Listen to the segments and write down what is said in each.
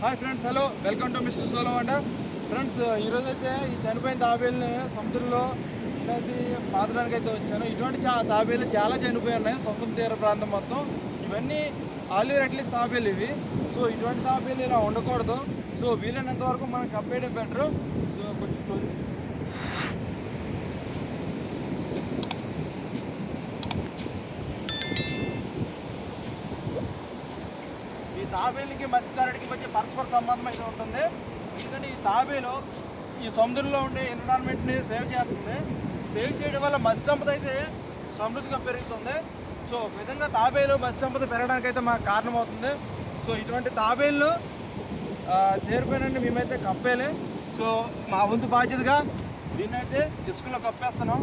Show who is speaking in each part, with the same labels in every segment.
Speaker 1: Hi friends hello welcome to mister solo and friends ఈరోజు అయితే ఈ చనిపోయిన తాబేల్ని సముద్రంలో ఇలాంటి పాతడానికి అయితే వచ్చాను. ఇటువంటి చా తాబేలు చాలా చనిపోయి ఉన్నాయి. సముద్ర తీర ప్రాంతం మొత్తం. ఇవన్నీ ఆలివర్ అట్లీస్ట్ తాబేలు ఇవి. సో ఇటువంటి తాబేలు ఇలా ఉండకూడదు. సో వీలైనంత వరకు మనం కప్పేయడం బెటర్. సో కొంచెం చూడండి. ఈ తాబేలుకి మత్స్యకారుడికి మధ్య పరస్పర సంబంధం అయితే ఉంటుంది. ఎందుకంటే ఈ తాబేలు ఈ సముద్రంలో ఉండే ఎన్విరాన్మెంట్ని సేవ్ చేస్తుంది. సేవ్ చేయడం వల్ల మత్స్య సంపద అయితే సమృద్ధిగా పెరుగుతుంది. సో విధంగా తాబేలు మత్స్య సంపద పెరగడానికి అయితే మాకు కారణమవుతుంది. సో ఇటువంటి తాబేళ్ళు చేరిపోయినండి మేమైతే కప్పేలే. సో మా వంతు బాధ్యతగా దీన్నైతే అయితే ఇసుకలో కప్పేస్తున్నాం.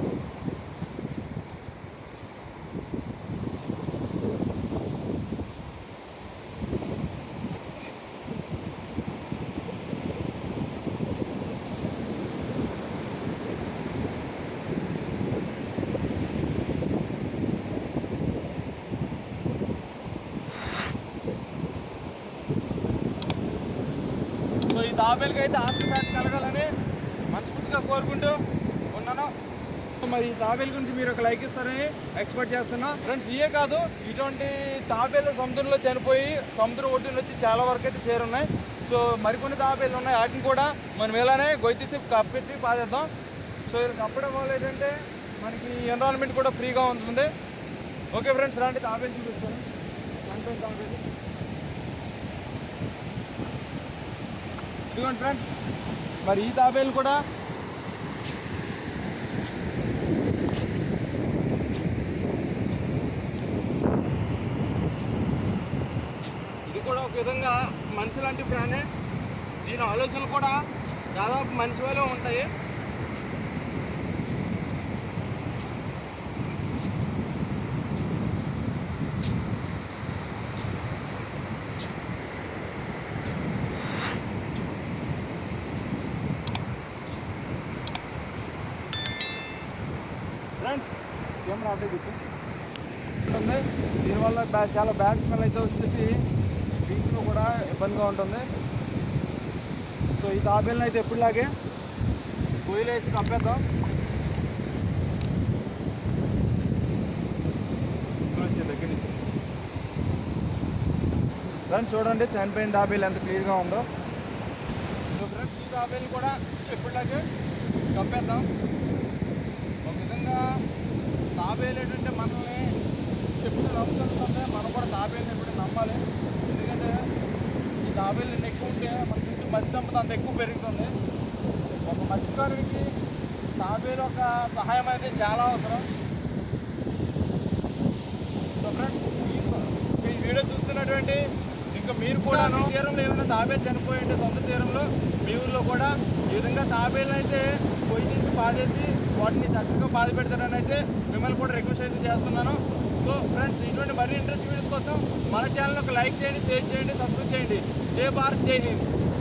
Speaker 1: తాబేలుకి అయితే ఆత్మశాంతి కలగాలని మనస్ఫూర్తిగా కోరుకుంటూ ఉన్నాను. సో మరి ఈ తాబేల గురించి మీరు ఒక లైక్ ఇస్తారని ఎక్స్పెక్ట్ చేస్తున్నా. ఫ్రెండ్స్ ఇయే కాదు ఇటువంటి తాబేలు సముద్రంలో చనిపోయి సముద్రం ఒడ్డున వచ్చి చాలా వరకు అయితే చేరున్నాయి. సో మరికొన్ని తాబేలు ఉన్నాయి. వాటిని కూడా మనం ఇలానే గొయ్యి కప్పెట్టి పాదేద్దాం సో ఇది కప్పడం వల్ల ఏంటంటే మనకి ఎన్విరాన్మెంట్ కూడా ఫ్రీగా ఉంటుంది. ఓకే ఫ్రెండ్స్ రాండి తాబేలు చూపిస్తాను. చనిపోయిన తాబేలు ఇదిగోండి ఫ్రెండ్స్ మరి ఈ తాబేలు కూడా? ఇది కూడా ఒక విధంగా మనిషి లాంటి ప్రాణి దీని ఆలోచనలు కూడా దాదాపు మనిషి వాళ్ళే ఉంటాయి. ఫ్రెండ్స్ కెమెరా అటే ఉంటుంది. దీనివల్ల బ్యా చాలా బ్యాడ్ స్మెల్ అయితే వచ్చేసి బీచ్లో కూడా ఇబ్బందిగా ఉంటుంది. సో ఈ తాబేలను అయితే ఎప్పుడులాగే పొయ్యిలో వేసి దగ్గర నుంచి. ఫ్రెండ్స్ చూడండి చనిపోయిన తాబేలు ఎంత క్లియర్గా ఉందో. సో ఫ్రెండ్స్ ఈ తాబేలు కూడా ఎప్పుడులాగే కప్పేద్దాం. ఒక విధంగా తాబేలు మనల్ని ఎప్పుడు నమ్ముతుంటే మనం కూడా తాబేలు ఎప్పుడు నమ్మాలి. ఎందుకంటే ఈ తాబేలు ఎక్కువ ఉంటే మన చుట్టూ మత్స్య సంపద అంత ఎక్కువ పెరుగుతుంది. ఒక మత్స్యకారుడికి తాబేలు ఒక సహాయం అనేది చాలా అవసరం. సో ఫ్రెండ్స్ ఈ వీడియో చూస్తున్నటువంటి ఇంకా మీరు కూడా తీరంలో ఏమైనా తాబేలు చనిపోయి ఉంటే సొంత తీరంలో మీ ఊళ్ళో కూడా ఈ విధంగా తాబేలు అయితే పొయ్యి తీసి పాదేసి వాటిని చక్కగా బాధ పెడతారని అయితే మిమ్మల్ని కూడా రిక్వెస్ట్ అయితే చేస్తున్నాను. సో ఫ్రెండ్స్ ఇటువంటి మరిన్ని ఇంట్రెస్ట్ వీడియోస్ కోసం మన ఛానల్ ఒక లైక్ చేయండి షేర్ చేయండి సబ్స్క్రైబ్ చేయండి. జై భారత్ జై హింద్.